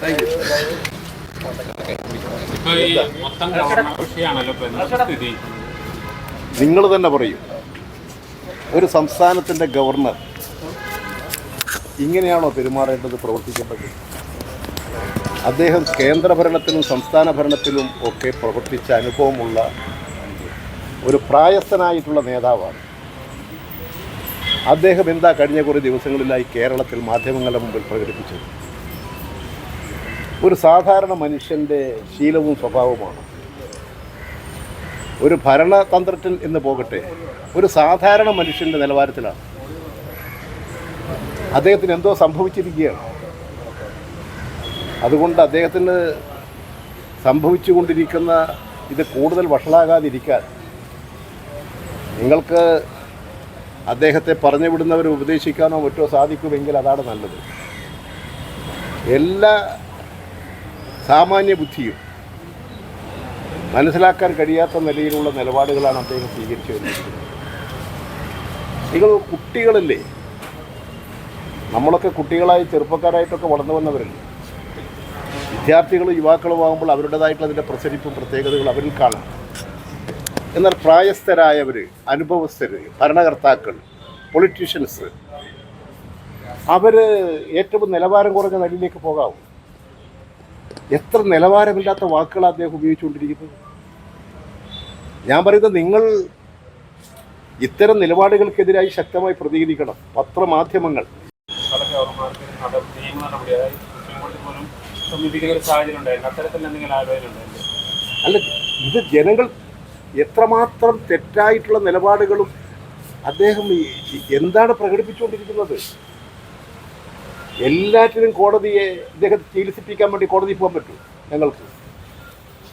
Thank you ഇപ്പൊ ഈ മൊത്തം ഗവർണർ കൃഷിയാണല്ലോ ഇപ്പൊ എന്താ സ്ഥിതി? നിങ്ങൾ തന്നെ പറയും. ഒരു സംസ്ഥാനത്തിന്റെ ഗവർണർ ഇങ്ങനെയാണോ പെരുമാറേണ്ടത് പ്രവർത്തിക്കേണ്ടത്? അദ്ദേഹം കേന്ദ്ര ഭരണത്തിലും സംസ്ഥാന ഭരണത്തിലും ഒക്കെ പ്രവർത്തിച്ച അനുഭവമുള്ള ഒരു പ്രായസ്ഥനായിട്ടുള്ള നേതാവാണ്. അദ്ദേഹം എന്താ കഴിഞ്ഞ കുറേ ദിവസങ്ങളിലായി കേരളത്തിൽ മാധ്യമങ്ങളുടെ മുമ്പിൽ പ്രകടിപ്പിച്ചത്? ഒരു സാധാരണ മനുഷ്യന്റെ ശീലവും സ്വഭാവവുമാണ്. ഒരു ഭരണതന്ത്രത്തിൽ എന്ന് പോകട്ടെ ഒരു സാധാരണ മനുഷ്യന്റെ നിലവാരത്തിലാണ്. അദ്ദേഹത്തിന് എന്തോ സംഭവിച്ചിരിക്കുകയാണ്. അതുകൊണ്ട് അദ്ദേഹത്തിന് സംഭവിച്ചുകൊണ്ടിരിക്കുന്ന ഇത് കൂടുതൽ വഷളാകാതിരിക്കാൻ നിങ്ങൾക്ക് അദ്ദേഹത്തെ പറഞ്ഞു വിടുന്നവരെ ഉപദേശിക്കാനോ മറ്റോ സാധിക്കുമെങ്കിൽ അതാണ് നല്ലത്. എല്ലാ സാമാന്യ ബുദ്ധിയും മനസ്സിലാക്കാൻ കഴിയാത്ത നിലയിലുള്ള നിലപാടുകളാണ് അദ്ദേഹം സ്വീകരിച്ചു വരുന്നത്. നിങ്ങൾ കുട്ടികളല്ലേ? നമ്മളൊക്കെ കുട്ടികളായി ചെറുപ്പക്കാരായിട്ടൊക്കെ വളർന്നു വന്നവരല്ലേ? വിദ്യാർത്ഥികളും യുവാക്കളും ആകുമ്പോൾ അവരുടേതായിട്ടുള്ള അതിന്റെ പ്രസരിപ്പും പ്രത്യേകതകൾ അവരിൽ കാണാം. എന്നാൽ പ്രായസ്ഥരായവർ അനുഭവസ്ഥർ ഭരണകർത്താക്കൾ പൊളിറ്റീഷ്യൻസ് അവർ ഏറ്റവും നിലവാരം കുറഞ്ഞ നിലയിലേക്ക് പോകാവും. എത്ര നിലവാരമില്ലാത്ത വാക്കുകൾ അദ്ദേഹം ഉപയോഗിച്ചുകൊണ്ടിരിക്കുന്നത്? ഞാൻ പറയുന്നത് നിങ്ങൾ ഇത്തരം നിലപാടുകൾക്കെതിരായി ശക്തമായി പ്രതികരിക്കണം. പത്രമാധ്യമങ്ങൾ. അല്ല ഇത് ജനങ്ങൾ എത്രമാത്രം തെറ്റായിട്ടുള്ള നിലപാടുകളും അദ്ദേഹം എന്താണ് പ്രകടിപ്പിച്ചുകൊണ്ടിരിക്കുന്നത്? എല്ലാറ്റിനും കോടതിയെ ഇദ്ദേഹത്തെ ചികിത്സിപ്പിക്കാൻ വേണ്ടി കോടതി പോകാൻ പറ്റുമോ ഞങ്ങൾക്ക്.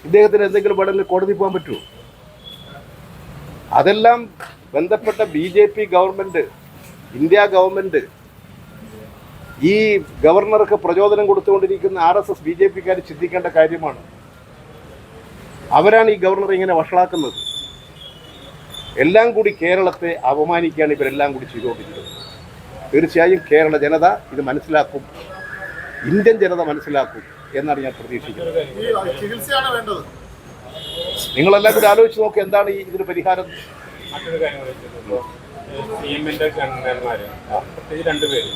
ഇദ്ദേഹത്തിന് എന്തെങ്കിലും വേണമെങ്കിൽ കോടതി പോകാൻ പറ്റുമോ അതെല്ലാം ബന്ധപ്പെട്ട B J P government India government ഈ ഗവർണർക്ക് പ്രചോദനം കൊടുത്തുകൊണ്ടിരിക്കുന്ന R S S B J പിക്കാർ ചിന്തിക്കേണ്ട കാര്യമാണ്. അവരാണ് ഈ ഗവർണർ ഇങ്ങനെ വഷളാക്കുന്നത്. എല്ലാം കൂടി കേരളത്തെ അപമാനിക്കുകയാണ് ഇവരെല്ലാം കൂടി ചെയ്തുകൊണ്ടിരിക്കുന്നത്. തീർച്ചയായും കേരള ജനത ഇത് മനസ്സിലാക്കും. ഇന്ത്യൻ ജനത മനസ്സിലാക്കും എന്നാണ് ഞാൻ പ്രതീക്ഷിക്കുന്നത്. ഈ ചികിത്സയാണ് വേണ്ടത്. നിങ്ങളെല്ലാം കൂടി ആലോചിച്ച് നോക്കി എന്താണ് ഈ ഇതിന് പരിഹാരം. മറ്റൊരു കാര്യം സി എമ്മിന്റെ പ്രത്യേകിച്ച് രണ്ടുപേര്